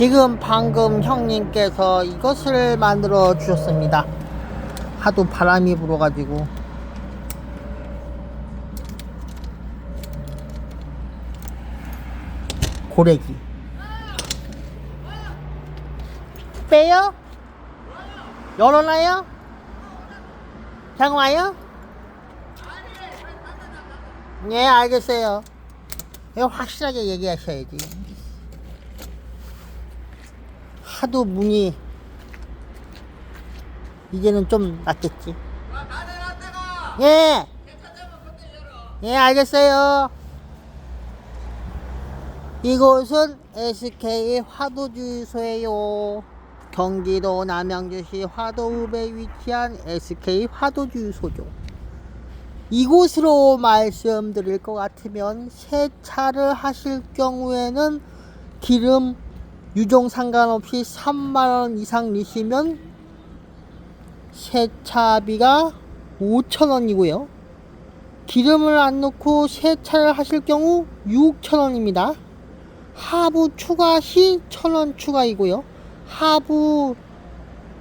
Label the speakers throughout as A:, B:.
A: 지금 방금 형님께서 이것을 만들어 주셨습니다. 하도 바람이 불어가지고. 고래기. 빼요? 열어놔요? 그냥 와요? 네, 알겠어요. 확실하게 얘기하셔야지. 하도 문이 이제는 좀 낫겠지. 예. 예, 알겠어요. 이곳은 SK 화도주유소예요. 경기도 남양주시 화도읍에 위치한 SK 화도주유소죠. 이곳으로 말씀드릴 것 같으면 세차를 하실 경우에는 기름 유종 상관없이 3만원 이상 내시면 세차비가 5천원이고요. 기름을 안 넣고 세차를 하실 경우 6천원입니다. 하부 추가 시 1,000원 추가이고요. 하부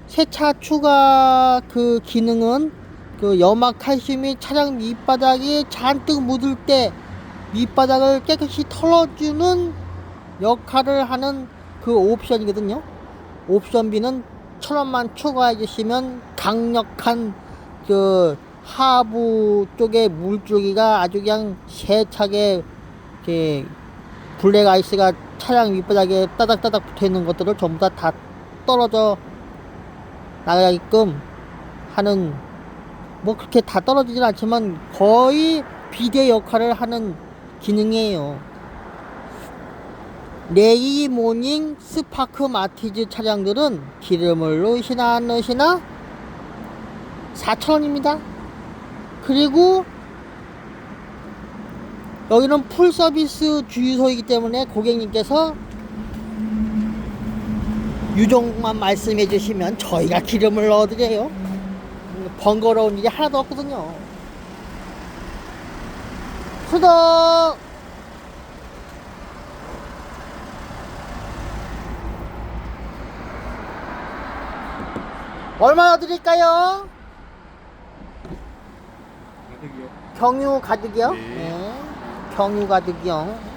A: 세차 추가 그 기능은 그 염화 칼슘이 차량 밑바닥에 잔뜩 묻을 때 밑바닥을 깨끗이 털어주는 역할을 하는 그 옵션이거든요. 옵션비는 천 원만 추가해 주시면 강력한 그 하부 쪽에 물줄기가 아주 그냥 세차게 이렇게 블랙 아이스가 차량 밑바닥에 따닥따닥 붙어 있는 것들을 전부 다, 다 떨어져 나가게끔 하는 뭐 그렇게 다 떨어지진 않지만 거의 비대 역할을 하는 기능이에요. 레이 모닝 스파크 마티즈 차량들은 기름을 넣으시나 안 넣으시나 4,000원입니다. 그리고 여기는 풀 서비스 주유소이기 때문에 고객님께서 유종만 말씀해 주시면 저희가 기름을 넣어드려요. 번거로운 일이 하나도 없거든요. 수덕! 얼마나 드릴까요?
B: 가득이요.
A: 경유 가득이요?
B: 네.
A: 경유 가득이요.